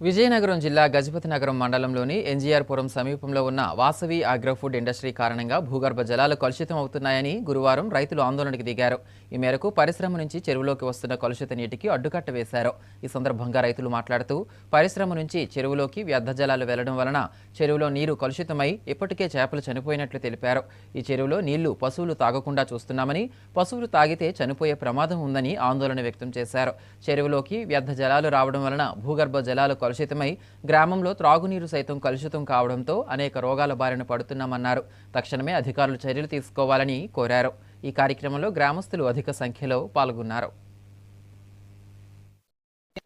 విజయనగరం జిల్లా గజపతి నగరం మండలంలోని ఎన్జీఆర్ పురం సమీపంలో ఉన్న వాసవి అగ్రోఫుడ్ ఇండస్ట్రీ కారణంగా భూగర్భ జలాలు కలుషితం అవుతున్నాయని గురువారం రైతులు ఆందోళనకు దిగారు. ఈ మేరకు పరిశ్రమ నుంచి చెరువులోకి వస్తున్న కలుషిత నీటికి అడ్డుకట్ట వేశారు. ఈ సందర్భంగా రైతులు మాట్లాడుతూ పరిశ్రమ నుంచి చెరువులోకి వ్యర్థ జలాలు వెళ్ళడం వలన చెరువులో నీరు కలుషితమై ఇప్పటికే చేపలు చనిపోయినట్లు తెలిపారు. ఈ చెరువులో నీళ్ళు పశువులు తాగకుండా చూస్తున్నామని పశువులు తాగితే చనిపోయే ప్రమాదం ఉందని ఆందోళన వ్యక్తం చేశారు. చెరువులోకి వ్యర్థ జలాలు రావడం వలన భూగర్భ జలాలు కలుషితమై గ్రామంలో త్రాగునీరు సైతం కలుషితం కావడంతో అనేక రోగాల బారిన పడుతున్నామన్నారు. తక్షణమే అధికారులు చర్యలు తీసుకోవాలని కోరారు. ఈ కార్యక్రమంలో గ్రామస్తులు అధిక సంఖ్యలో పాల్గొన్నారు.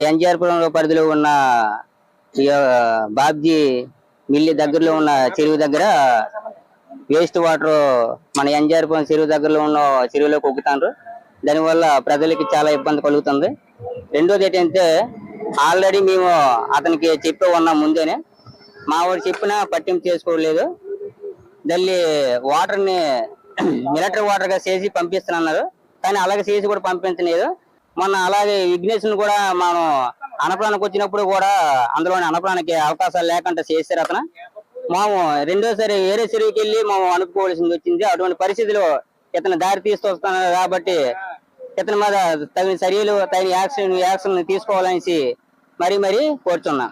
ఎన్జిఆర్పురం పరిధిలో ఉన్న బాబ్జీ మిల్లి దగ్గరలో ఉన్న చెరువు దగ్గర వేస్ట్ వాటర్ మన ఎన్జిఆర్పురం చెరువు దగ్గరలో ఉన్న చెరువులో కొక్కుతాండ్రు దానివల్ల ప్రజలకి చాలా ఇబ్బంది కలుగుతుంది. రెండోది ఏంటంటే ఆల్రెడీ మేము అతనికి చెప్పి ఉన్నాం ముందేనే. మా వాడు చెప్పినా పట్టింపు చేసుకోలేదు. మళ్ళీ వాటర్ని మిలిటరీ వాటర్గా చేసి పంపిస్తున్నారు కానీ అలాగే చేసి కూడా పంపించలేదు. మొన్న అలాగే విఘ్నేష్ కూడా మనం అనప్రాణకు వచ్చినప్పుడు కూడా అందులోని అనప్రాణకి అవకాశాలు లేకుండా చేశారు అతను. మేము రెండోసారి వేరే చెరువుకి వెళ్ళి మేము అనుకోవాల్సింది వచ్చింది. అటువంటి పరిస్థితిలో ఇతను దారి తీసుకొస్తున్నాడు కాబట్టి ఇతని మీద తగిన చర్యలు తగిన యాక్షన్ యాక్షన్ తీసుకోవాలనేసి మరీ మరీ కోరుచున్నాం.